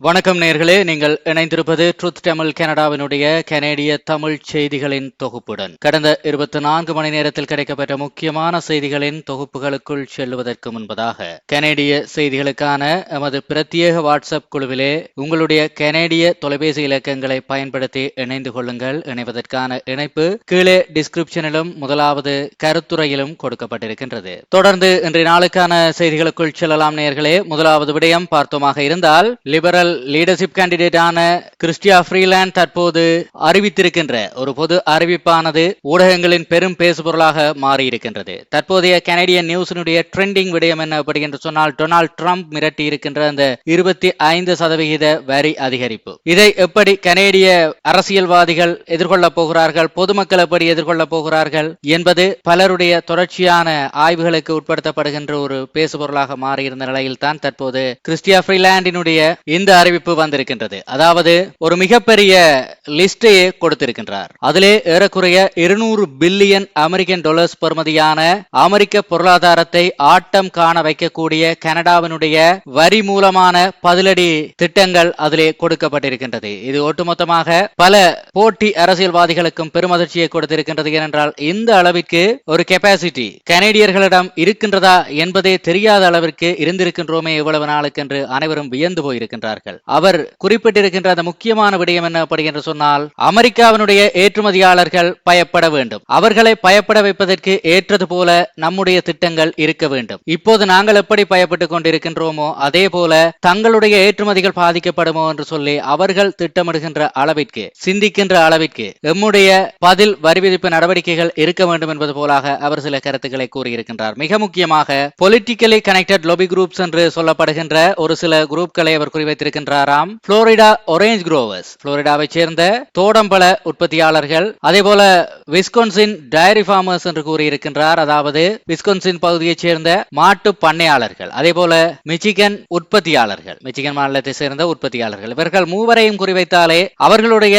வணக்கம் நேர்களே நீங்கள் இணைந்திருப்பது ட்ரூத் தமிழ் கனடாவினுடைய கனேடிய தமிழ் செய்திகளின் தொகுப்புடன். கடந்த இருபத்தி நான்கு மணி நேரத்தில் கிடைக்கப்பட்ட முக்கியமான செய்திகளின் தொகுப்புகளுக்குள் செல்லுவதற்கு முன்பதாக கனேடிய செய்திகளுக்கான எமது பிரத்யேக வாட்ஸ்அப் குழுவிலே உங்களுடைய கனேடிய தொலைபேசி இலக்கங்களை பயன்படுத்தி இணைந்து கொள்ளுங்கள். இணைவதற்கான இணைப்பு கீழே டிஸ்கிரிப்ஷனிலும் முதலாவது கருத்துரையிலும் கொடுக்கப்பட்டிருக்கின்றது. தொடர்ந்து இன்றைய நாளுக்கான செய்திகளுக்குள் செல்லலாம் நேர்களே முதலாவது விடயம் பார்த்தோமாக இருந்தால் லிபரல் லீடர்ஷிப் கேண்டிடேட்டான கிறிஸ்டியா ஃப்ரீலாண்ட் தற்போது அறிவித்திருக்கின்ற ஒரு பொது அறிவிப்பானது ஊடகங்களின் பெரும் பேசுபொருளாக மாறியிருக்கின்றது. தற்போதைய கனடிய நியூஸினுடைய ட்ரெண்டிங் விடயம் என்ன அப்படி என்று சொன்னால் டொனால்ட் ட்ரம்ப் மிரட்டி இருக்கின்ற அந்த இருபத்தி ஐந்து சதவிகித வரி அதிகரிப்பு. இதை எப்படி கனேடிய அரசியல்வாதிகள் எதிர்கொள்ளப் போகிறார்கள் பொதுமக்கள் எப்படி எதிர்கொள்ளப் போகிறார்கள் என்பது பலருடைய தொடர்ச்சியான ஆய்வுகளுக்கு உட்படுத்தப்படுகின்ற ஒரு பேசுபொருளாக மாறியிருந்த நிலையில் தான் தற்போது கிறிஸ்டியா ஃப்ரீலாண்டினுடைய இந்த அறிவிப்பு வந்திருக்கின்றது. அதாவது ஒரு மிகப்பெரிய லிஸ்டையே கொடுத்திருக்கின்றார். அதிலே ஏறக்குறைய இருநூறு பில்லியன் அமெரிக்கன் டாலர்ஸ் பெறுமதியான அமெரிக்க பொருளாதாரத்தை ஆட்டம் காண வைக்கக்கூடிய கனடாவினுடைய வரி மூலமான பதிலடி திட்டங்கள் அதிலே கொடுக்கப்பட்டிருக்கின்றது. இது ஒட்டுமொத்தமாக பல போட்டி அரசியல்வாதிகளுக்கும் பெருமதிர்ச்சியை கொடுத்திருக்கின்றது ஏனென்றால் இந்த அளவிற்கு ஒரு கெப்பாசிட்டி கனேடியர்களிடம் இருக்கின்றதா என்பதே தெரியாத அளவிற்கு இருந்திருக்கின்றோமே இவ்வளவு நாளுக்கு என்று அனைவரும் வியந்து போயிருக்கின்றார்கள். அவர் குறிப்பிட்டிருக்கின்ற அந்த முக்கியமான விடயம் என்ன என்று சொன்னால் அமெரிக்காவினுடைய ஏற்றுமதியாளர்கள் பயப்பட வேண்டும். அவர்களை பயப்பட வைப்பதற்கு ஏற்றது போல நம்முடைய திட்டங்கள் இருக்க வேண்டும். இப்போது நாங்கள் எப்படி பயப்பட்டுக் கொண்டிருக்கின்றோமோ அதே போல தங்களுடைய ஏற்றுமதிகள் பாதிக்கப்படுமோ என்று சொல்லி அவர்கள் திட்டமிடுகின்ற அளவிற்கு சிந்திக்கின்ற அளவிற்கு எம்முடைய பதில் வரி விதிப்பு நடவடிக்கைகள் இருக்க வேண்டும் என்பது போலாக அவர் சில கருத்துக்களை கூறியிருக்கின்றார். மிக முக்கியமாக பொலிட்டிக்கலி கனெக்டட் லொபி குரூப்ஸ் என்று சொல்லப்படுகின்ற ஒரு சில குரூப்களை அவர் இருக்கின்றாராம் புளோரிடா ஒரேஞ்ச் குரோவர்ஸ் புளோரிடாவை சேர்ந்த தோடம்பழ உற்பத்தியாளர்கள் அதே போல விஸ்கொன்சின் டயரி ஃபார்மர்ஸ் என்று கூறியிருக்கின்றார். அதாவது விஸ்கொன்சின் பகுதியைச் சேர்ந்த மாட்டு பண்ணையாளர்கள் அதே போல மிச்சிகன் உற்பத்தியாளர்கள் மிச்சிகன் மாநிலத்தை சேர்ந்த உற்பத்தியாளர்கள். இவர்கள் மூவரையும் குறிவைத்தாலே அவர்களுடைய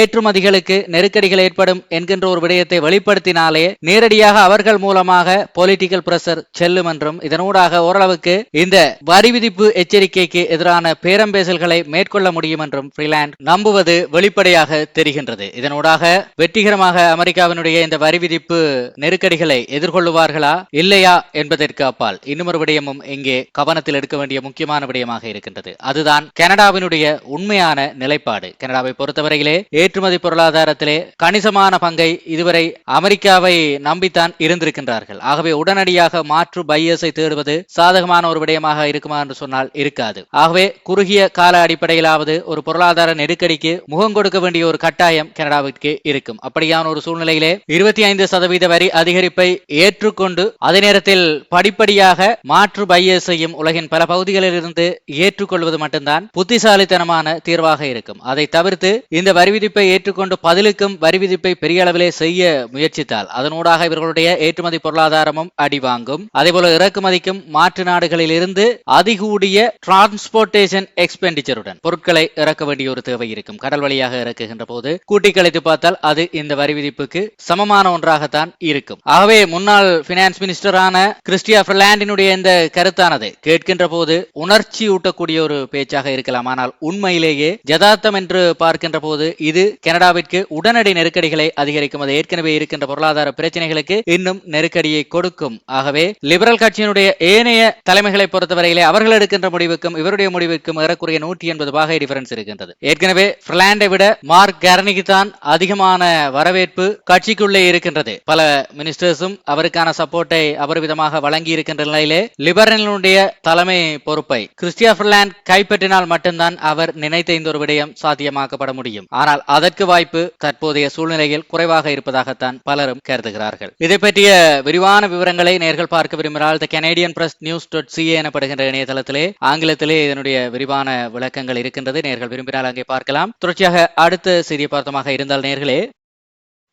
ஏற்றுமதிகளுக்கு நெருக்கடிகள் ஏற்படும் என்கின்ற ஒரு விடயத்தை வெளிப்படுத்தினாலே நேரடியாக அவர்கள் மூலமாக பொலிட்டிக்கல் பிரஷர் செல்லும் என்றும் இதனூடாக ஓரளவுக்கு இந்த வரி விதிப்பு எச்சரிக்கைக்கு எதிரான பேரம்பேசல்களை மேற்கொள்ள முடியும் என்றும் ஃப்ரீலாண்ட் நம்புவது வெளிப்படையாக தெரிகின்றது. இதனூடாக வெற்றிகரமாக அமெரிக்காவினுடைய இந்த வரி விதிப்பு நெருக்கடிகளை எதிர்கொள்ளுவார்களா? இல்லையா என்பதற்கு அப்பால் இன்னுமொரு விடயமும் இங்கே கவனத்தில் எடுக்க வேண்டிய முக்கியமான விடயமாக இருக்கின்றது. அதுதான் கனடாவினுடைய உண்மையான நிலைப்பாடு. கனடாவை பொறுத்தவரையிலே ஏற்றுமதி பொருளாதாரத்திலே கணிசமான பங்கை இதுவரை அமெரிக்காவை நம்பித்தான் இருந்திருக்கின்றார்கள். ஆகவே உடனடியாக மாற்று பையஸை தேடுவது சாதகமான ஒரு விடயமாக இருக்குமா என்று சொன்னால் இருக்காது. ஆகவே குறுகிய கால அடிப்படையிலாவது ஒரு பொருளாதார நெருக்கடிக்கு முகம் கொடுக்க வேண்டிய ஒரு கட்டாயம் கனடாவிற்கு இருக்கும். அப்படியான ஒரு சூழ்நிலையிலே இருபத்தி ஐந்து சதவீத வரி அதிகரிப்பை ஏற்றுக்கொண்டு அதே நேரத்தில் படிப்படியாக மாற்று பையர்ஸையும் உலகின் பல பகுதிகளில் இருந்து ஏற்றுக்கொள்வது மட்டும்தான் புத்திசாலித்தனமான தீர்வாக இருக்கும். அதை தவிர்த்து இந்த வரி விதிப்பை ஏற்றுக்கொண்டு பதிலுக்கும் வரி விதிப்பை பெரிய அளவிலே செய்ய முயற்சித்தால் அதனூடாக இவர்களுடைய ஏற்றுமதி பொருளாதாரமும் அடி வாங்கும் அதேபோல இறக்குமதிக்கும் மாற்று நாடுகளில் இருந்து அதிகூடிய டிரான்ஸ்போர்டேஷன் எக்ஸ்பெண்டிச்சருடன் பொருட்களை இறக்க வேண்டிய ஒரு தேவை இருக்கும். கடல் வழியாக இறக்குகின்ற போது கூட்டி கழித்து பார்த்தால் அது இந்த வரி விதிப்புக்கு சமமான ஒன்றாகத்தான் இருக்கும். ஆகவே முன்னாள் பினான்ஸ் மினிஸ்டரான கிறிஸ்டியா பிர்லாண்டினுடைய இந்த கருத்தானது கேட்கின்ற போது உணர்ச்சி ஊட்டக்கூடிய ஒரு பேச்சாக இருக்கலாம். ஆனால் உண்மையிலேயே ஜதார்த்தம் என்று பார்க்கின்ற போது இது கனடாவிற்கு உடனடி நெருக்கடிகளை அதிகரிக்கும். அது ஏற்கனவே இருக்கின்ற பொருளாதார பிரச்சனைகளுக்கு இன்னும் நெருக்கடியை கொடுக்கும். ஆகவே லிபரல் கட்சியினுடைய ஏனைய தலைமைகளை பொறுத்தவரையிலே அவர்கள் எடுக்கின்ற முடிவுக்கும் இவருடைய முடிவுக்கும் ஏறக்குறைய நூற்றி எண்பது பாகை டிஃபரன்ஸ் இருக்கின்றது. ஏற்கனவே பிர்லாண்டை விட மார்க் கேரனிக்கு தான் அதிகமான வரவேற்பு கட்சிக்குள்ளே இருக்கின்றது. பல மினிஸ்டர்ஸும் அவருக்கான சப்போர்ட்டை அபரிவிதமாக வழங்கி இருக்கின்ற நிலையிலே லிபரலுடைய தலைமை பொறுப்பை கிறிஸ்டியா பிர்லாண்ட் கைப்பற்றினால் மட்டும்தான் அவர் நினைத்த இந்த ஒரு விடயம் சாத்தியமாக்கப்பட முடியும். ஆனால் அதற்கு வாய்ப்பு தற்போதைய சூழ்நிலையில் குறைவாக இருப்பதாகத்தான் பலரும் கருதுகிறார்கள். இதை பற்றிய விரிவான விவரங்களை நேர்கள் பார்க்க விரும்பினால் the Canadian Press News dot CA எனப்படுகின்ற இணையதளத்திலே ஆங்கிலத்திலே இதனுடைய விரிவான விளக்கங்கள் இருக்கின்றது. நேர்கள் விரும்பினால் அங்கே பார்க்கலாம். தொடர்ச்சியாக அடுத்த செய்தியை பார்த்தமாக இருந்தால் நேர்களே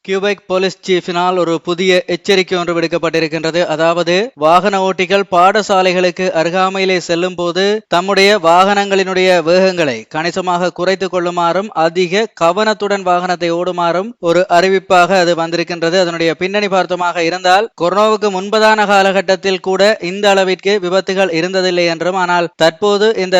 கியூபெக் போலீஸ் சீஃபினால் ஒரு புதிய எச்சரிக்கை ஒன்று விடுக்கப்பட்டிருக்கின்றது. அதாவது வாகன ஓட்டிகள் பாடசாலைகளுக்கு அருகாமையிலே செல்லும் போது தம்முடைய வாகனங்களினுடைய வேகங்களை கணிசமாக குறைத்துக் கொள்ளுமாறும் அதிக கவனத்துடன் வாகனத்தை ஓடுமாறும் ஒரு அறிவிப்பாக அது வந்திருக்கின்றது. அதனுடைய பின்னணி பார்த்தமாக இருந்தால் கொரோனாவுக்கு முன்பதான காலகட்டத்தில் கூட இந்த அளவிற்கு விபத்துகள் இருந்ததில்லை என்றும் ஆனால் தற்போது இந்த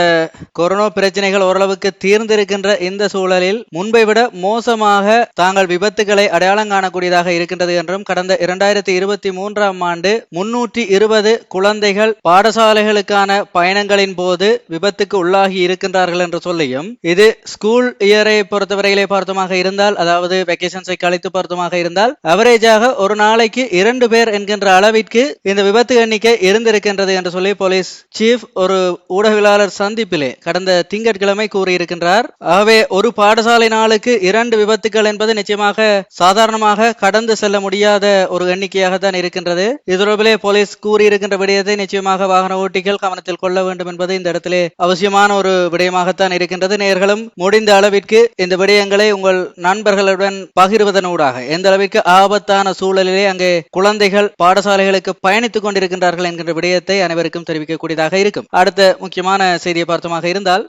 கொரோனா பிரச்சனைகள் ஓரளவுக்கு தீர்ந்திருக்கின்ற இந்த சூழலில் முன்பை விட மோசமாக தாங்கள் விபத்துகளை அடையாளம் காணக்கூடியதாக இருக்கின்றது என்றும் கடந்த இரண்டாயிரத்தி இருபத்தி மூன்றாம் ஆண்டு முன்னூற்றி இருபது குழந்தைகள் பாடசாலைகளுக்கான பயணங்களின் போது விபத்துக்கு உள்ளாகி இருக்கின்றார்கள் என்று சொல்லியும் இது ஸ்கூல் இயரை பொறுத்தவரையிலே பார்த்தமாக இருந்தால் அதாவது வெக்கேஷன்ஸை கழித்து பார்த்தமாக இருந்தால் அவரேஜாக ஒரு நாளைக்கு இரண்டு பேர் என்கின்ற அளவிற்கு இந்த விபத்து எண்ணிக்கை இருந்திருக்கின்றது என்று சொல்லி போலீஸ் சீஃப் ஒரு ஊடகவியலாளர் சந்திப்பிலே கடந்த திங்கட்கிழமை கூறியிருக்கின்றார். ஆகவே ஒரு பாடசாலை நாளுக்கு இரண்டு விபத்துகள் என்பது நிச்சயமாக சாதாரண சாதாரணமாக கடந்து செல்ல முடியாத ஒரு எண்ணிக்கையாக தான் இருக்கின்றது. இது தொடர்பிலே போலீஸ் கூறியிருக்கின்ற விடயத்தை நிச்சயமாக வாகன ஓட்டிகள் கவனத்தில் கொள்ள வேண்டும் என்பது இந்த இடத்திலே அவசியமான ஒரு விடயமாகத்தான் இருக்கின்றது. நேர்களும் முடிந்த அளவிற்கு இந்த விடயங்களை உங்கள் நண்பர்களுடன் பகிர்வதனூடாக எந்த அளவிற்கு ஆபத்தான சூழலிலே அங்கே குழந்தைகள் பாடசாலைகளுக்கு பயணித்துக் கொண்டிருக்கின்றார்கள் என்கின்ற விடயத்தை அனைவருக்கும் தெரிவிக்கக்கூடியதாக இருக்கும். அடுத்த முக்கியமான செய்தியை பார்த்தமாக இருந்தால்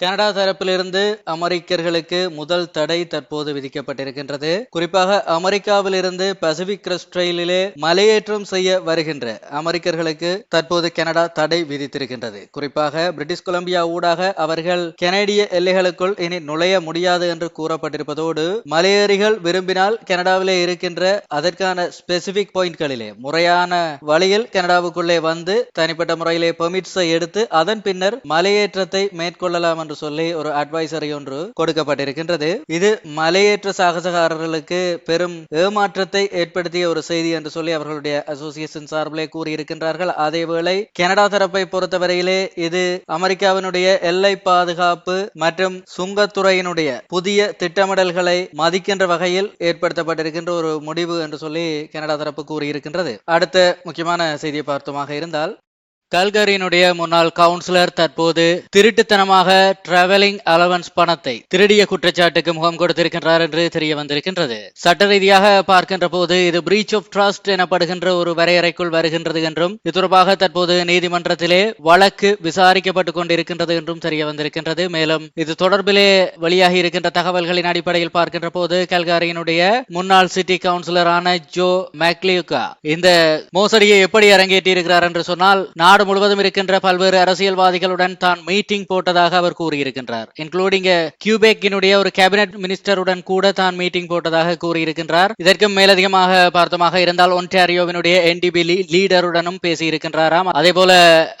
கனடா தரப்பிலிருந்து அமெரிக்கர்களுக்கு முதல் தடை தற்போது விதிக்கப்பட்டிருக்கின்றது. குறிப்பாக அமெரிக்காவிலிருந்து பசிபிக் கிரஸ்ட் ரயிலிலே மலையேற்றம் செய்ய வருகின்ற அமெரிக்கர்களுக்கு தற்போது கனடா தடை விதித்திருக்கின்றது. குறிப்பாக பிரிட்டிஷ் கொலம்பியா ஊடாக அவர்கள் கனேடிய எல்லைகளுக்குள் இனி நுழைய முடியாது என்று கூறப்பட்டிருப்பதோடு மலையேறிகள் விரும்பினால் கனடாவிலே இருக்கின்ற அதற்கான ஸ்பெசிபிக் பாயிண்ட்களிலே முறையான வழியில் கனடாவுக்குள்ளே வந்து தனிப்பட்ட முறையிலே பெர்மிட்ஸை எடுத்து அதன் பின்னர் மலையேற்றத்தை மேற்கொள்ளலாம் என்று சொல்லி ஒரு அட்வைசரி ஒன்று கொடுக்கப்பட்டிருக்கின்றது. இது மலையேற்ற சாகசகாரர்களுக்கு பெரும் ஏமாற்றத்தை ஏற்படுத்திய ஒரு செய்தி என்று சொல்லி அவர்களுடைய அசோசியேஷன் சார்பிலே கூறியிருக்கின்றார்கள். அதேவேளை கனடா தரப்பை பொறுத்தவரையிலே இது அமெரிக்காவினுடைய எல்லை பாதுகாப்பு மற்றும் சுங்கத்துறையினுடைய புதிய திட்டமிடல்களை மதிக்கின்ற வகையில் ஏற்படுத்தப்பட்டிருக்கின்ற ஒரு முடிவு என்று சொல்லி கனடா தரப்பு கூறியிருக்கின்றது. அடுத்த முக்கியமான செய்தியை பார்த்தோமாக இருந்தால் கல்கரியினுடைய முன்னாள் கவுன்சிலர் தற்போது திருட்டுத்தனமாக டிராவலிங் அலவன்ஸ் பணத்தை திருடிய குற்றச்சாட்டுக்கு முகம் கொடுத்திருக்கின்றார் என்று தெரிய வந்திருக்கின்றது. சட்ட ரீதியாக பார்க்கின்ற போது இது பிரீச் ஆஃப் ட்ரஸ்ட் எனப்படுகின்ற ஒரு வரையறைக்குள் வருகின்றது என்றும் இது தொடர்பாக தற்போது நீதிமன்றத்திலே வழக்கு விசாரிக்கப்பட்டுக் கொண்டிருக்கின்றது என்றும் தெரிய வந்திருக்கின்றது. மேலும் இது தொடர்பிலே வெளியாகி இருக்கின்ற தகவல்களின் அடிப்படையில் பார்க்கின்ற போது கல்காரியினுடைய முன்னாள் சிட்டி கவுன்சிலரான ஜோ மேக்லியுகா இந்த மோசடியை எப்படி அரங்கேற்றி இருக்கிறார் என்று சொன்னால் நாடு முழுவதும் இருக்கின்ற பல்வேறு அரசியல்வாதிகளுடன் தான் மீட்டிங் போட்டதாக அவர் கூறியிருக்கின்றார். இன்க்ளூடிங் கியூபேக்கினுடைய ஒரு கேபினெட் மினிஸ்டருடன் கூட தான் மீட்டிங் போட்டதாக கூறியிருக்கின்றார். இதற்கும் மேலதிகமாக பார்த்தமாக இருந்தால் ஒன்டாரியோவினுடைய என்டிபி லீடருடனும் பேசியிருக்கின்றாராம். அதே போல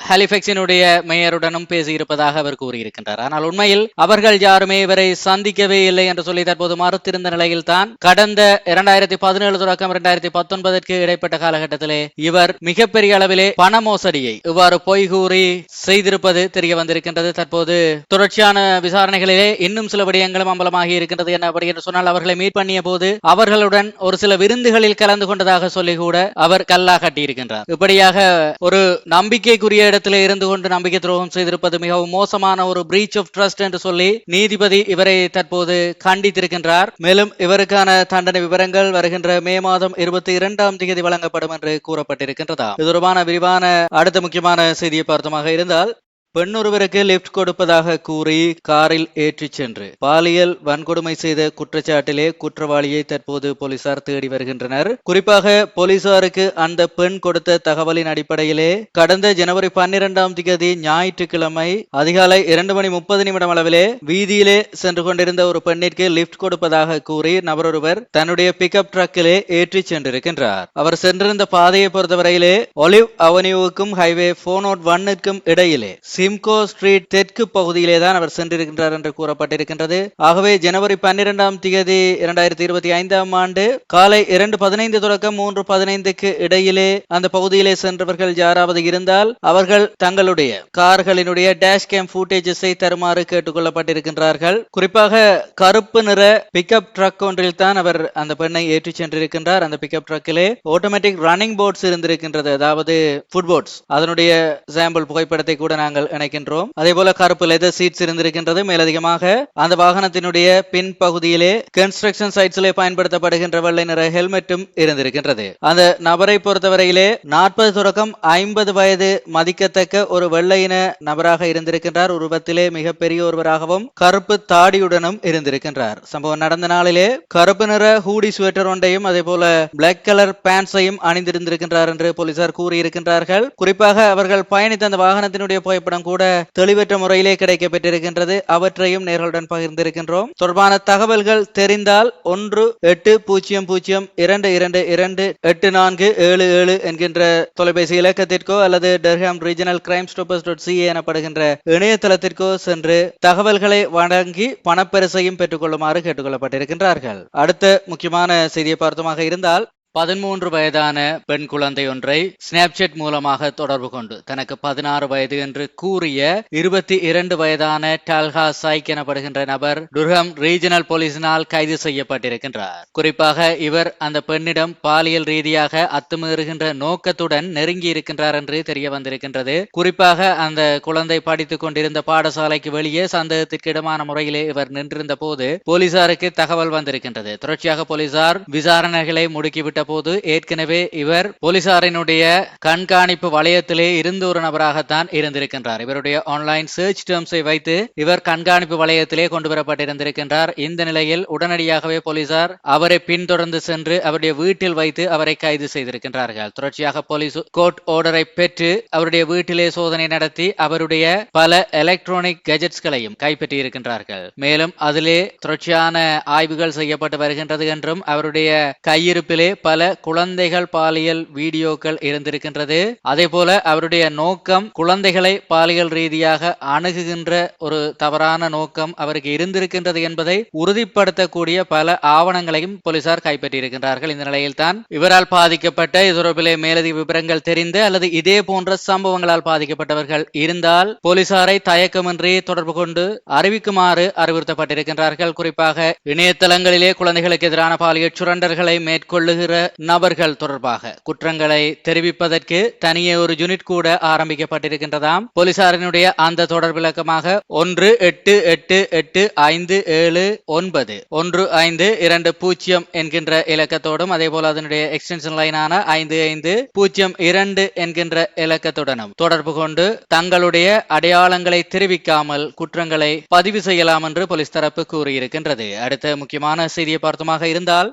ஹாலிஃபெக்ஸினுடைய மேயருடனும் பேசியிருப்பதாக அவர் கூறியிருக்கின்றார். ஆனால் உண்மையில் அவர்கள் யாருமே இவரை சந்திக்கவே இல்லை என்று சொல்லி தற்போது மறுத்திருந்த நிலையில் தான் கடந்த இரண்டாயிரத்தி பதினேழு தொடக்கம் இரண்டாயிரத்தி பத்தொன்பதற்கு இடைப்பட்ட காலகட்டத்திலே இவர் மிகப்பெரிய அளவிலே பண மோசடியை இவ்வாறு பொய் கூறி செய்திருப்பது தெரிய வந்திருக்கின்றது. தற்போது தொடர்ச்சியான விசாரணைகளிலே இன்னும் சில விடயங்களும் அம்பலமாகி இருக்கின்றது என்ன அப்படி என்று சொன்னால் அவர்களை மீட் பண்ணிய போது அவர்களுடன் ஒரு சில விருந்துகளில் கலந்து கொண்டதாக சொல்லி கூட அவர் கல்லா கட்டியிருக்கின்றார். இப்படியாக ஒரு நம்பிக்கைக்குரிய இடத்திலே இருந்து கொண்டு நம்பிக்கை துரோகம் செய்திருப்பது மிகவும் மோசமான ஒரு பிரீச் ஆஃப் ட்ரஸ்ட் என்று சொல்லி நீதிபதி இவரை தற்போது கண்டித்திருக்கின்றார். மேலும் இவருக்கான தண்டனை விவரங்கள் வருகின்ற மே மாதம் இருபத்தி இரண்டாம் தேதி வழங்கப்படும் என்று கூறப்பட்டிருக்கின்றதா இது தொடர்பான விரிவான அடுத்த முக்கிய முக்கியமான செய்தியை பார்த்தமாக இருந்தால் பெண்ணொருவருக்கு லிப்ட் கொடுப்பதாக கூறி காரில் ஏற்றிச் சென்று. பாலியல் வன்கொடுமை செய்த குற்றச்சாட்டிலே குற்றவாளியை தற்போது போலீசார் தேடி வருகின்றனர். குறிப்பாக போலீசாருக்கு அந்த பெண் கொடுத்த தகவலின் அடிப்படையிலே கடந்த ஜனவரி பன்னிரெண்டாம் தேதி ஞாயிற்றுக்கிழமை அதிகாலை இரண்டு மணி முப்பது நிமிடம் அளவிலே வீதியிலே சென்று கொண்டிருந்த ஒரு பெண்ணிற்கு லிப்ட் கொடுப்பதாக கூறி நபரொருவர் தன்னுடைய பிக்கப் ட்ரக்கிலே ஏற்றிச் சென்றிருக்கின்றார். அவர் சென்றிருந்த பாதையை பொறுத்தவரையிலே ஒலிவ் அவென்யூவுக்கும் ஹைவே போர் நோட் ஒன்னுக்கும் இடையிலே சிம்கோ ஸ்ட்ரீட் தெற்கு பகுதியிலே தான் அவர் சென்றிருக்கின்றார் என்று கூறப்பட்டிருக்கின்றது. ஆகவே ஜனவரி பன்னிரெண்டாம் தேதி இரண்டாயிரத்தி இருபத்தி ஐந்தாம் ஆண்டு காலை இரண்டு பதினைந்து தொடக்கம் மூன்று பதினைந்துக்கு இடையிலே அந்த பகுதியிலே சென்றவர்கள் யாராவது இருந்தால் அவர்கள் தங்களுடைய கார்களினுடைய டேஷ் கேம் ஃபூட்டேஜஸை தருமாறு கேட்டுக்கொள்ளப்பட்டிருக்கின்றார்கள். குறிப்பாக கருப்பு நிற பிக்கப் ட்ரக் ஒன்றில் தான் அவர் அந்த பெண்ணை ஏற்றிச் சென்றிருக்கின்றார். அந்த பிக்கப் ட்ரக்கிலே ஆட்டோமேட்டிக் ரன்னிங் போர்ட்ஸ் இருந்திருக்கின்றது. அதாவது ஃபுட் போர்ட்ஸ் அதனுடைய சாம்பிள் புகைப்படத்தை கூட நாங்கள் நாங்கள் இணைக்கின்றோம். அதே போல கருப்பு லெதர் சீட்ஸ் இருந்திருக்கின்றது. மேலதிகமாக அந்த வாகனத்தினுடைய பின் பகுதியிலே கன்ஸ்ட்ரக்ஷன் சைட்ஸிலே பயன்படுத்தப்படுகின்ற வெள்ளை நிற ஹெல்மெட்டும் இருந்திருக்கின்றது. அந்த நபரை பொறுத்தவரையிலே நாற்பது தொடக்கம் ஐம்பது வயது மதிக்கத்தக்க ஒரு வெள்ளையின நபராக இருந்திருக்கின்றார். உருவத்திலே மிகப்பெரிய ஒருவராகவும் கருப்பு தாடியுடனும் இருந்திருக்கின்றார். சம்பவம் நடந்த நாளிலே கருப்பு நிற ஹூடி ஸ்வெட்டர் ஒன்றையும் அதே போல பிளாக் கலர் பேண்ட்ஸையும் அணிந்திருந்திருக்கின்றார் என்று போலீசார் கூறியிருக்கின்றார்கள். குறிப்பாக அவர்கள் பயணித்த அந்த வாகனத்தினுடைய புகைப்படம் கூட தெளிவற்ற முறையிலே கிடைக்கப்பெற்றிருக்கின்றது. அவற்றையும் நேர்களுடன் பகிர்ந்திருக்கின்றோம். தொடர்பான தகவல்கள் தெரிந்தால் ஒன்று எட்டு பூஜ்ஜியம் பூஜ்ஜியம் இரண்டு இரண்டு இரண்டு எட்டு நான்கு ஏழு ஏழு என்கின்ற தொலைபேசி இலக்கத்திற்கோ அல்லது Durham Regional Crime Stoppers dot CA எனப்படுகின்ற இணையதளத்திற்கோ சென்று தகவல்களை வழங்கி பணப்பரிசையும் பெற்றுக்கொள்ளுமாறு கேட்டுக்கொள்ளப்பட்டிருக்கின்றார்கள். அடுத்த முக்கியமான செய்தியை பார்த்தமாக இருந்தால் பதிமூன்று வயதான பெண் குழந்தை ஒன்றை ஸ்னாப்சாட் மூலமாக தொடர்பு கொண்டு தனக்கு பதினாறு வயது என்று கூறிய இருபத்தி இரண்டு வயதான டால்ஹா சாய்க் எனப்படுகின்ற நபர் டுர்ஹம் ரீஜனல் போலீசினால் கைது செய்யப்பட்டிருக்கின்றார். குறிப்பாக இவர் அந்த பெண்ணிடம் பாலியல் ரீதியாக அத்துமீறுகின்ற நோக்கத்துடன் நெருங்கி இருக்கின்றார் என்று தெரிய வந்திருக்கின்றது. குறிப்பாக அந்த குழந்தை படித்துக் கொண்டிருந்த பாடசாலைக்கு வெளியே சந்தேகத்திற்கு இடமான முறையிலே இவர் நின்றிருந்த போது போலீசாருக்கு தகவல் வந்திருக்கின்றது. தொடர்ச்சியாக போலீசார் விசாரணைகளை முடுக்கிவிட்டு போது ஏற்கனவே இவர் போலீசாரினுடைய கண்காணிப்பு வளையத்திலே இருந்து ஒரு நபராகத்தான் இருந்திருக்கின்றார். இவருடைய ஆன்லைன் சர்ச் டேர்ம்ஸை வைத்து இவர் கண்காணிப்பு வளையத்திலே கொண்டு வரப்பட்டிருந்திருக்கின்றார். இந்த நிலையில் உடனடியாகவே போலீசார் அவரை பின்தொடர்ந்து சென்று அவருடைய வீட்டில் வைத்து அவரை கைது செய்திருக்கின்றார்கள். தொடர்ச்சியாக போலீஸ் கோர்ட் ஆர்டரை பெற்று அவருடைய வீட்டிலே சோதனை நடத்தி அவருடைய பல எலக்ட்ரானிக் கெஜெட்ஸ்களையும் கைப்பற்றி இருக்கின்றார்கள் மேலும் அதிலே தொடர்ச்சியான ஆய்வுகள் செய்யப்பட்டு வருகின்றது என்றும் அவருடைய கையிருப்பிலே பல குழந்தைகள் பாலியல் வீடியோக்கள் இருந்திருக்கின்றது. அதே போல அவருடைய நோக்கம் குழந்தைகளை பாலியல் ரீதியாக அணுகுகின்ற ஒரு தவறான நோக்கம் அவருக்கு இருந்திருக்கின்றது என்பதை உறுதிப்படுத்தக்கூடிய பல ஆவணங்களையும் போலீசார் கைப்பற்றியிருக்கின்றார்கள். இந்த நிலையில் தான் இவரால் பாதிக்கப்பட்ட இது மேலதிக விவரங்கள் தெரிந்து அல்லது இதே போன்ற சம்பவங்களால் பாதிக்கப்பட்டவர்கள் இருந்தால் போலீசாரை தயக்கமின்றி தொடர்பு கொண்டு அறிவிக்குமாறு அறிவுறுத்தப்பட்டிருக்கின்றார்கள். குறிப்பாக இணையதளங்களிலே குழந்தைகளுக்கு எதிரான பாலியல் சுரண்டல்களை மேற்கொள்ளுகிற நபர்கள் தொடர்பாக குற்றங்களை தெரிவிப்பதற்கு தனியே ஒரு யூனிட் கூட ஆரம்பிக்கப்பட்டிருக்கின்றதாம். போலீசாரினுடைய அந்த தொடர் விளக்கமாக ஒன்று எட்டு எட்டு எட்டு ஐந்து ஏழு ஒன்பது ஒன்று ஐந்து இரண்டு பூஜ்ஜியம் என்கின்ற இலக்கத்தோடும் அதே போல அதனுடைய எக்ஸ்டென்ஷன் லைனான ஐந்து ஐந்து பூஜ்ஜியம் இரண்டு என்கின்ற இலக்கத்துடனும் தொடர்பு கொண்டு தங்களுடைய அடையாளங்களை தெரிவிக்காமல் குற்றங்களை பதிவு செய்யலாம் என்று போலீஸ் தரப்பு கூறியிருக்கின்றது. அடுத்த முக்கியமான செய்தியை பார்த்தமாக இருந்தால்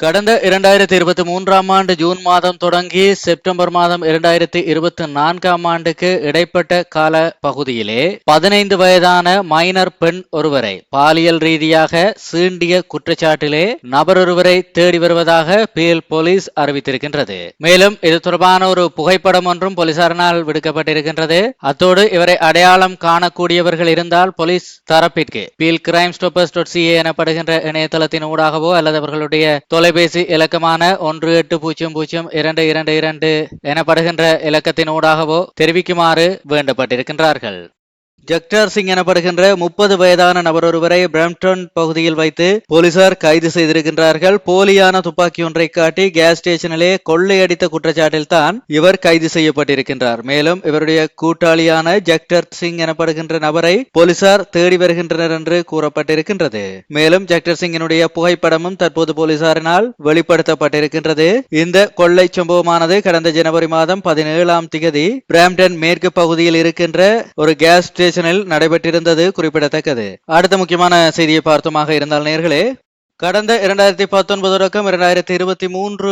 கடந்த இரண்டாயிரத்தி இருபத்தி மூன்றாம் ஆண்டு ஜூன் மாதம் தொடங்கி செப்டம்பர் மாதம் இரண்டாயிரத்தி இருபத்தி நான்காம் ஆண்டுக்கு இடைப்பட்ட கால பகுதியிலே பதினைந்து வயதான மைனர் பெண் ஒருவரை பாலியல் ரீதியாக சீண்டிய குற்றச்சாட்டிலே நபர் ஒருவரை தேடி வருவதாக பிஎல் போலீஸ் அறிவித்திருக்கின்றது. மேலும் இது தொடர்பான ஒரு புகைப்படம் ஒன்றும் போலீசாரினால் விடுக்கப்பட்டிருக்கின்றது. அத்தோடு இவரை அடையாளம் காணக்கூடியவர்கள் இருந்தால் police தரப்பிற்கு Peel Crime Stoppers dot CA எனப்படுகின்ற இணையதளத்தின் ஊடாகவோ அல்லது அவர்களுடைய தொலை தொலைபேசி இலக்கமான ஒன்று எட்டு பூஜ்ஜியம் பூஜ்ஜியம் இரண்டு இரண்டு இரண்டு எனப்படுகின்ற இலக்கத்தின் ஊடாகவோ தெரிவிக்குமாறு வேண்டப்பட்டிருக்கின்றார்கள். ஜக்டார் சிங் எனப்படுகின்ற முப்பது வயதான நபர் ஒருவரை பிரம்டன் பகுதியில் வைத்து போலீசார் கைது செய்திருக்கின்றார்கள். போலியான துப்பாக்கி ஒன்றை காட்டி கேஸ் ஸ்டேஷனிலே கொள்ளையடித்த குற்றச்சாட்டில் தான் இவர் கைது செய்யப்பட்டிருக்கின்றார். மேலும் இவருடைய கூட்டாளியான ஜக்டர் சிங் எனப்படுகின்ற நபரை போலீசார் தேடி வருகின்றனர் என்று கூறப்பட்டிருக்கின்றது. மேலும் ஜக்டர் சிங்கினுடைய புகைப்படமும் தற்போது போலீசாரினால் வெளிப்படுத்தப்பட்டிருக்கின்றது. இந்த கொள்ளை சம்பவமானது கடந்த ஜனவரி மாதம் பதினேழாம் திகதி பிராம்டன் மேற்கு பகுதியில் இருக்கின்ற ஒரு கேஸ் ஸ்டேஷனில் நடைபெற்றிருந்தது குறிப்பிடத்தக்கது. அடுத்த முக்கியமான செய்தியை பார்த்தோமாக இருந்தால் நேர்களே கடந்த இரண்டாயிரத்தி பத்தொன்பது தொடக்கம் இரண்டாயிரத்தி இருபத்தி மூன்று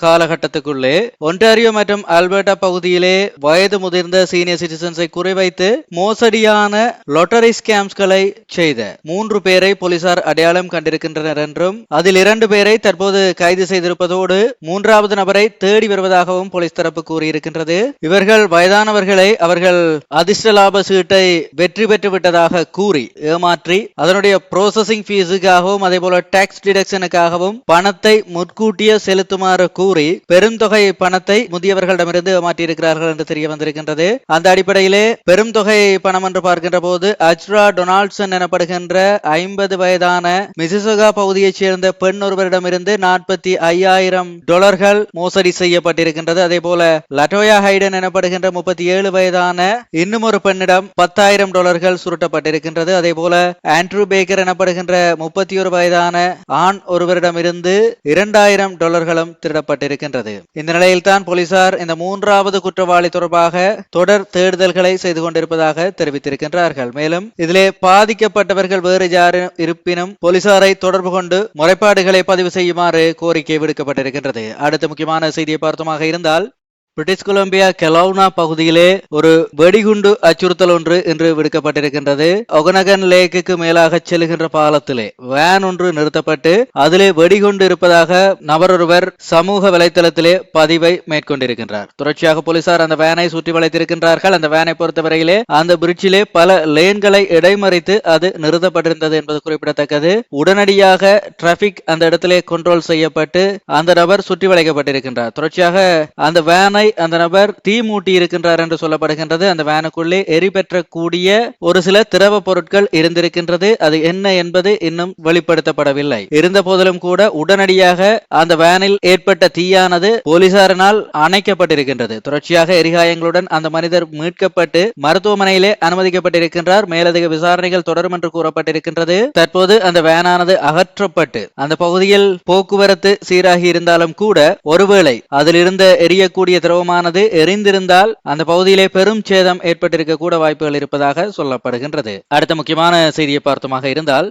காலகட்டத்துக்குள்ளே ஒன்டாரியோ மற்றும் அல்பர்டா பகுதியிலே வயது முதிர்ந்த சீனியர் சிட்டிசன்ஸை குறிவைத்து மோசடியான லொட்டரி ஸ்கேம்ஸ்களை செய்த மூன்று பேரை போலீசார் அடையாளம் கண்டிருக்கின்றனர் என்றும் அதில் இரண்டு பேரை தற்போது கைது செய்திருப்பதோடு மூன்றாவது நபரை தேடி வருவதாகவும் போலீஸ் தரப்பு கூறியிருக்கின்றது. இவர்கள் வயதானவர்களை அவர்கள் அதிர்ஷ்ட லாப சீட்டை வெற்றி பெற்று விட்டதாக கூறி ஏமாற்றி அதனுடைய ப்ரோசஸிங் ஃபீஸுக்காகவும் அதே போல டாக்ஸ் டிடக்ஷனுக்காகவும் பணத்தை முன்கூட்டியே செலுத்துமாறு கூறி பெருந்தொகை பணத்தை முதியவர்களிடமிருந்து மாற்றியிருக்கிறார்கள் என்று தெரிய வந்திருக்கின்றது. அந்த அடிப்படையிலே பெரும் தொகை பணம் என்று பார்க்கின்ற போது அஜ்ரா டொனால்ட்சன் எனப்படுகின்ற ஐம்பது வயதான மிசிசுகா பகுதியைச் சேர்ந்த பெண் ஒருவரிடமிருந்து நாற்பத்தி ஐயாயிரம் டொலர்கள் மோசடி செய்யப்பட்டிருக்கின்றது. அதே போல லட்டோயா ஹைடன் எனப்படுகின்ற முப்பத்தி ஏழு வயதான இன்னும் ஒரு பெண்ணிடம் பத்தாயிரம் டாலர்கள் சுருட்டப்பட்டிருக்கின்றது. அதே போல ஆண்ட்ரூ பேக்கர் எனப்படுகின்ற முப்பத்தி ஒரு வயதான ஆண் ஒருவரிடமிருந்து இரண்டாயிரம் டாலர்களும் திருடப்பட்டிருக்கின்றது. இந்த நிலையில்தான் போலீசார் இந்த மூன்றாவது குற்றவாளி தொடர்பாக தொடர் தேடுதல்களை செய்து கொண்டிருப்பதாக தெரிவித்திருக்கின்றார்கள். மேலும் இதிலே பாதிக்கப்பட்டவர்கள் வேறு யாரும் இருப்பினும் போலீசாரை தொடர்பு கொண்டு முறைப்பாடுகளை பதிவு செய்யுமாறு கோரிக்கை விடுக்கப்பட்டிருக்கின்றது. அடுத்த முக்கியமான செய்தியை பார்த்தமாக இருந்தால் பிரிட்டிஷ் கொலம்பியா கெலோனா பகுதியிலே ஒரு வெடிகுண்டு அச்சுறுத்தல் ஒன்று இன்று விடுக்கப்பட்டிருக்கின்றது. ஒகனகன் லேக்குக்கு மேலாக செல்கின்ற பாலத்திலே வேன் ஒன்று நிறுத்தப்பட்டு அதிலே வெடிகுண்டு இருப்பதாக நபர் ஒருவர் சமூக வலைத்தளத்திலே பதிவை மேற்கொண்டிருக்கின்றார். தொடர்ச்சியாக போலீசார் அந்த வேனை சுற்றி வளைத்திருக்கின்றார்கள். அந்த வேனை பொறுத்தவரையிலே அந்த பிரிட்ஜிலே பல லேன்களை இடைமறித்து அது நிறுத்தப்பட்டிருந்தது என்பது குறிப்பிடத்தக்கது. உடனடியாக டிராபிக் அந்த இடத்திலே கண்ட்ரோல் செய்யப்பட்டு அந்த நபர் சுற்றி வளைக்கப்பட்டிருக்கின்றார். தொடர்ச்சியாக அந்த வேனை அந்த நபர் தீ மூட்டி இருக்கின்றார் என்று சொல்லப்படுகின்றது. அந்த வேனுக்குள்ளே எரிபெற்றக்கூடிய ஒரு சில திரவ பொருட்கள் இருந்திருக்கின்றது. அது என்ன என்பது இன்னும் வெளிப்படுத்தப்படவில்லை. இருந்த போதிலும் கூட உடனடியாக அந்த வேனில் ஏற்பட்ட தீயானது போலீசாரினால் அணைக்கப்பட்டிருக்கின்றது. தொடர்ச்சியாக எரிகாயங்களுடன் அந்த மனிதர் மீட்கப்பட்டு மருத்துவமனையிலே அனுமதிக்கப்பட்டிருக்கின்றார். மேலதிக விசாரணைகள் தொடரும் என்று கூறப்பட்டிருக்கின்றது. தற்போது அந்த வேனானது அகற்றப்பட்டு அந்த பகுதியில் போக்குவரத்து சீராகி இருந்தாலும் கூட ஒருவேளை அதில் இருந்த எரியக்கூடிய திரவமானது எரிந்திருந்தால் அந்த பகுதியிலே பெரும் சேதம் ஏற்பட்டிருக்க கூட வாய்ப்புகள் இருப்பதாக சொல்லப்படுகின்றது. அடுத்த முக்கியமான செய்தியை பார்த்தமாக இருந்தால்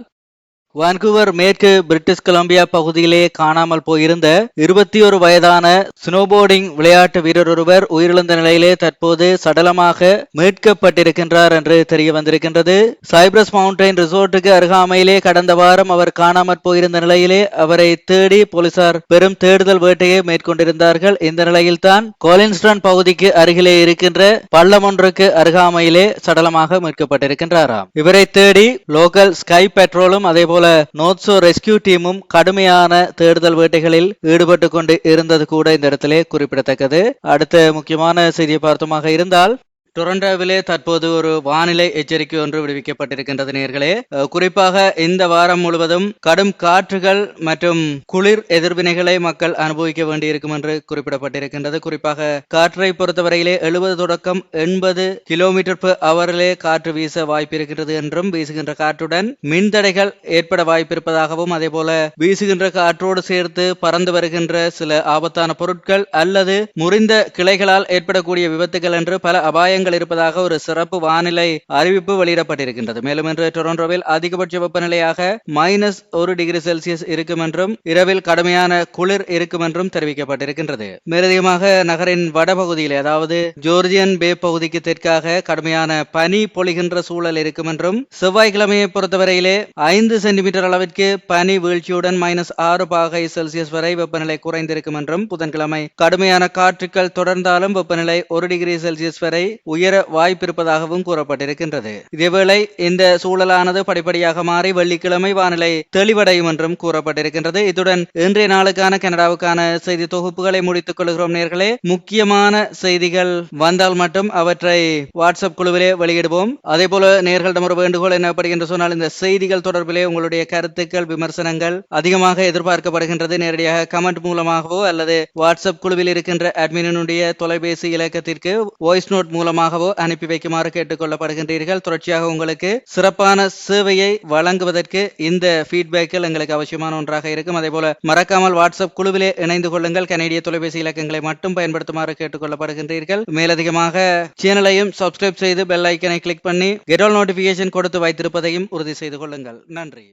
வான்கூவர் மேற்கு பிரிட்டிஷ் கொலம்பியா பகுதியிலே காணாமல் போயிருந்த இருபத்தி ஒரு வயதான ஸ்னோபோர்டிங் விளையாட்டு வீரர் ஒருவர் உயிரிழந்த நிலையிலே தற்போது சடலமாக மீட்கப்பட்டிருக்கின்றார் என்று தெரிய வந்திருக்கின்றது. சைப்ரஸ் மவுண்டைன் ரிசோர்ட்டுக்கு அருகாமையிலே கடந்த வாரம் அவர் காணாமற் போயிருந்த நிலையிலே அவரை தேடி போலீசார் பெரும் தேடுதல் வேட்டையை மேற்கொண்டிருந்தார்கள். இந்த நிலையில்தான் கோலின்ஸ்டன் பகுதிக்கு அருகிலே இருக்கின்ற பள்ளம் ஒன்றுக்கு அருகாமையிலே சடலமாக மீட்கப்பட்டிருக்கின்றாராம். இவரை தேடி லோக்கல் ஸ்கை பெட்ரோலும் அதே போல நோட்ஸோ ரெஸ்கியூ டீமும் கடுமையான தேடுதல் வேட்டைகளில் ஈடுபட்டு கொண்டு இருந்தது கூட இந்த இடத்திலே குறிப்பிடத்தக்கது. அடுத்த முக்கியமான செய்தியை பார்த்தோமாக இருந்தால் டொரண்டோவிலே தற்போது ஒரு வானிலை எச்சரிக்கை ஒன்று விடுவிக்கப்பட்டிருக்கின்றது நேர்களே. குறிப்பாக இந்த வாரம் முழுவதும் கடும் காற்றுகள் மற்றும் குளிர் எதிர்வினைகளை மக்கள் அனுபவிக்க வேண்டியிருக்கும் என்று குறிப்பிடப்பட்டிருக்கின்றது. குறிப்பாக காற்றை பொறுத்தவரையிலே எழுபது தொடக்கம் எண்பது கிலோமீட்டர் per அவரிலே காற்று வீச வாய்ப்பு இருக்கின்றது என்றும் வீசுகின்ற காற்றுடன் மின்தடைகள் ஏற்பட வாய்ப்பிருப்பதாகவும் அதே போல வீசுகின்ற காற்றோடு சேர்த்து பறந்து வருகின்ற சில ஆபத்தான பொருட்கள் அல்லது முறிந்த கிளைகளால் ஏற்படக்கூடிய விபத்துகள் என்று பல அபாயங்கள் மாற்றங்கள் இருப்பதாக ஒரு சிறப்பு வானிலை அறிவிப்பு வெளியிடப்பட்டிருக்கின்றது. மேலும் இன்று டொரண்டோவில் அதிகபட்ச வெப்பநிலையாக மைனஸ் ஒரு டிகிரி செல்சியஸ் இருக்கும் என்றும் இரவில் கடுமையான குளிர் இருக்கும் என்றும் தெரிவிக்கப்பட்டிருக்கின்றது. மேலதிகமாக நகரின் வடபகுதியில் அதாவது ஜோர்ஜியன் பே பகுதிக்கு தெற்காக கடுமையான பனி பொழிகின்ற சூழல் இருக்கும் என்றும் செவ்வாய்க்கிழமையை பொறுத்தவரையிலே ஐந்து சென்டிமீட்டர் அளவிற்கு பனி வீழ்ச்சியுடன் மைனஸ் ஆறு பாகை செல்சியஸ் வரை வெப்பநிலை குறைந்திருக்கும் என்றும் புதன்கிழமை கடுமையான காற்றுக்கள் தொடர்ந்தாலும் வெப்பநிலை ஒரு டிகிரி செல்சியஸ் வரை உயர வாய்ப்பிருப்பதாகவும் கூறப்பட்டிருக்கின்றது. இதேவேளை இந்த சூழலானது படிப்படியாக மாறி வெள்ளிக்கிழமை வானிலை தெளிவடையும் என்றும் கூறப்பட்டிருக்கின்றது. இத்துடன் இன்றைய நாளுக்கான கனடாவுக்கான செய்தி தொகுப்புகளை முடித்துக் கொள்கிறோம் நேர்களே. முக்கியமான செய்திகள் வந்தால் மட்டும் அவற்றை வாட்ஸ்அப் குழுவிலே வெளியிடுவோம். அதே போல நேர்களிடம் ஒரு வேண்டுகோள் என்னப்படுகின்ற சொன்னால் இந்த செய்திகள் தொடர்பிலே உங்களுடைய கருத்துக்கள் விமர்சனங்கள் அதிகமாக எதிர்பார்க்கப்படுகின்றது. நேரடியாக கமெண்ட் மூலமாகவோ அல்லது வாட்ஸ்அப் குழுவில் இருக்கின்ற அட்மினுடைய தொலைபேசி இலக்கத்திற்கு வாய்ஸ் நோட் மூலமாக மூலமாகவோ அனுப்பி வைக்குமாறு கேட்டுக்கொள்ளப்படுகின்றீர்கள். தொடர்ச்சியாக உங்களுக்கு சிறப்பான சேவையை வழங்குவதற்கு இந்த ஃபீட்பேக்கில் எங்களுக்கு அவசியமான ஒன்றாக இருக்கும். அதே போல மறக்காமல் வாட்ஸ்அப் குழுவிலே இணைந்து கொள்ளுங்கள். கனேடிய தொலைபேசி இலக்கங்களை மட்டும் பயன்படுத்துமாறு கேட்டுக்கொள்ளப்படுகின்றீர்கள். மேலதிகமாக சேனலையும் சப்ஸ்கிரைப் செய்து பெல் ஐக்கனை கிளிக் பண்ணி கெட் ஆல் நோட்டிபிகேஷன் கொடுத்து வைத்திருப்பதையும் உறுதி செய்து கொள்ளுங்கள். நன்றி.